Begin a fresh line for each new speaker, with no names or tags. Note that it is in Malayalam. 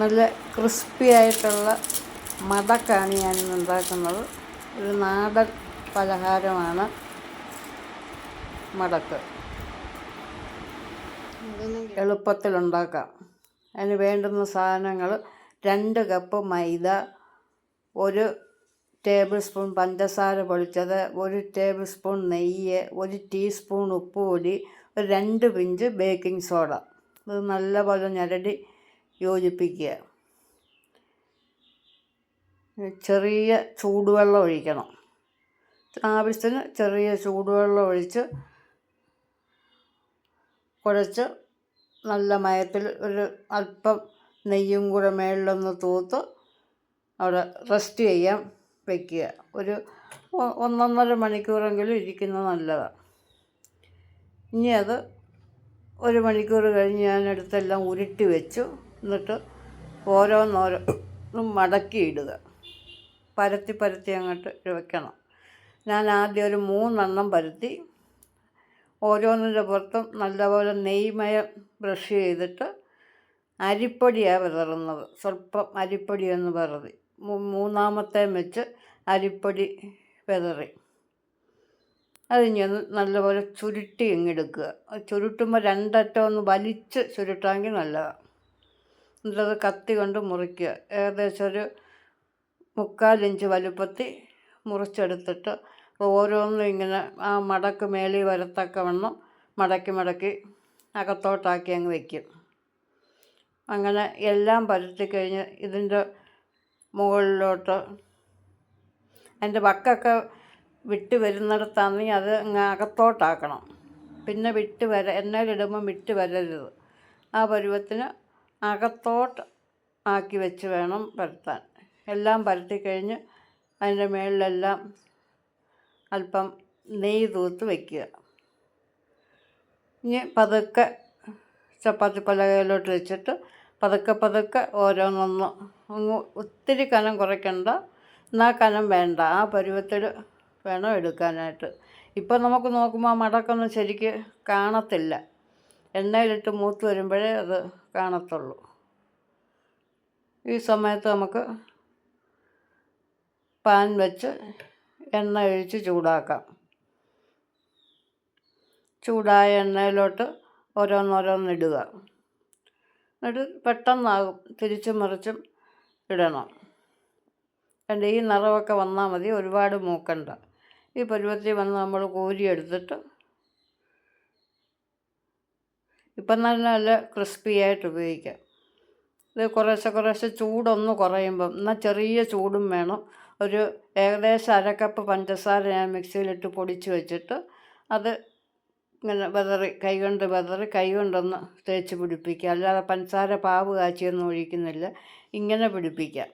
നല്ല ക്രിസ്പി ആയിട്ടുള്ള മടക്കാണ് ഞാനിന്ന് ഉണ്ടാക്കുന്നത് ഒരു നാടൻ പലഹാരമാണ് മടക്ക്. എളുപ്പത്തിലുണ്ടാക്കാം. അതിന് വേണ്ടുന്ന സാധനങ്ങൾ രണ്ട് കപ്പ് മൈദ ഒരു ടേബിൾ സ്പൂൺ പഞ്ചസാര പൊളിച്ചത് ഒരു ടേബിൾ സ്പൂൺ നെയ്യ് ഒരു ടീസ്പൂൺ ഉപ്പുപൊടി ഒരു രണ്ട് പിഞ്ച് ബേക്കിംഗ് സോഡ. ഇത് നല്ലപോലെ ഞരടി യോജിപ്പിക്കുക. ചെറിയ ചൂടുവെള്ളം ഒഴിക്കണം. ആവശ്യത്തിന് ചെറിയ ചൂടുവെള്ളം ഒഴിച്ച് കുഴച്ച് നല്ല മയത്തിൽ ഒരു അല്പം നെയ്യും കൂടെ മേളിലൊന്ന് തൂത്ത് അവിടെ റെസ്റ്റ് ചെയ്യാൻ വയ്ക്കുക ഒരു ഒന്നൊന്നര മണിക്കൂറെങ്കിലും ഇരിക്കുന്നത് നല്ലതാണ് ഇനി അത് ഒരു മണിക്കൂർ കഴിഞ്ഞ് ഞാനെടുത്തെല്ലാം ഉരുട്ടി വെച്ചു. എന്നിട്ട് ഓരോന്നോരോന്നും മടക്കി ഇടുക പരത്തി പരത്തി അങ്ങോട്ട് വെക്കണം. ഞാൻ ആദ്യം ഒരു മൂന്നെണ്ണം പരത്തി ഓരോന്നിന്റെ പുറത്തും നല്ലപോലെ നെയ്മയം ബ്രഷ് ചെയ്തിട്ട് അരിപ്പൊടിയാണ് വിതറുന്നത്. സ്വല്പം അരിപ്പൊടി എന്ന് വിതറി മൂന്നാമത്തെ വെച്ച് അരിപ്പൊടി വിതറി. അത് ഇനി ഒന്ന് നല്ലപോലെ ചുരുട്ടി ഇങ്ങെടുക്കുക ചുരുട്ടുമ്പോൾ രണ്ടറ്റം ഒന്ന് വലിച്ച് ചുരുട്ടാമെങ്കിൽ നല്ലതാണ് എന്നിട്ടത് കത്തി കൊണ്ട് മുറിക്കുക. ഏകദേശം ഒരു മുക്കാലിഞ്ച് വലുപ്പത്തി മുറിച്ചെടുത്തിട്ട് ഓരോന്നും ഇങ്ങനെ ആ മടക്ക് മേളിൽ വരത്തക്കവണ്ണം മടക്കി മടക്കി അകത്തോട്ടാക്കി അങ്ങ് വയ്ക്കും അങ്ങനെ എല്ലാം പരത്തി കഴിഞ്ഞ് ഇതിന്റെ മുകളിലോട്ട് അതിന്റെ വക്കൊക്കെ വിട്ട് വരുന്നിടത്താണെങ്കിൽ അത് അകത്തോട്ടാക്കണം. പിന്നെ വിട്ട് വര എണ്ണയിലിടുമ്പം വിട്ട് വരരുത്. ആ പരുവത്തിന് അകത്തോട്ട് ആക്കി വെച്ച് വേണം പരത്താൻ. എല്ലാം പരത്തി കഴിഞ്ഞ് അതിന്റെ മുകളിലെല്ലാം അല്പം നെയ്യ് തൂത്ത് വയ്ക്കുക ഇനി പതുക്കെ ചപ്പാത്തി പലകയിലോട്ട് വെച്ചിട്ട് പതുക്കെ പതുക്കെ ഓരോന്നൊന്ന് അങ്ങ് ഒത്തിരി കനം കുറയ്ക്കണ്ട. എന്നാൽ കനം വേണ്ട. ആ പരുവത്തിൽ വേണം എടുക്കാനായിട്ട്. ഇപ്പം നമുക്ക് നോക്കുമ്പോൾ മടക്കൊന്നും ശരിക്ക് കാണത്തില്ല. എണ്ണയിലിട്ട് മൂത്ത് വരുമ്പോഴേ അത് കാണത്തുള്ളൂ. ഈ സമയത്ത് നമുക്ക് പാൻ വെച്ച് എണ്ണ ഒഴിച്ച് ചൂടാക്കാം. ചൂടായ എണ്ണയിലോട്ട് ഓരോന്നോരോന്നിടുക എന്നിട്ട് പെട്ടെന്നാകും തിരിച്ചും മറിച്ചും ഇടണം. കണ്ട് ഈ നിറമൊക്കെ വന്നാൽ മതി ഒരുപാട് മൂക്കണ്ട. ഈ പരുവത്തിൽ വന്ന് നമ്മൾ കോരിയെടുത്തിട്ട് ഇപ്പം നല്ല നല്ല ക്രിസ്പി ആയിട്ട് ഉപയോഗിക്കാം. ഇത് കുറേശ്ശെ കുറേശ്ശെ ചൂടൊന്ന് കുറയുമ്പം എന്നാൽ ചെറിയ ചൂടും വേണം. ഒരു ഏകദേശം അര കപ്പ് പഞ്ചസാര ഞാൻ മിക്സിയിലിട്ട് പൊടിച്ച് വെച്ചിട്ട് അത് ഇങ്ങനെ വെതറി കൈ കൊണ്ട് വെതറി കൈ കൊണ്ടൊന്ന് തേച്ച് പിടിപ്പിക്കുക. അല്ലാതെ പഞ്ചസാര പാവ് കാച്ചിയൊന്നും ഒഴിക്കുന്നില്ല. ഇങ്ങനെ പിടിപ്പിക്കാം.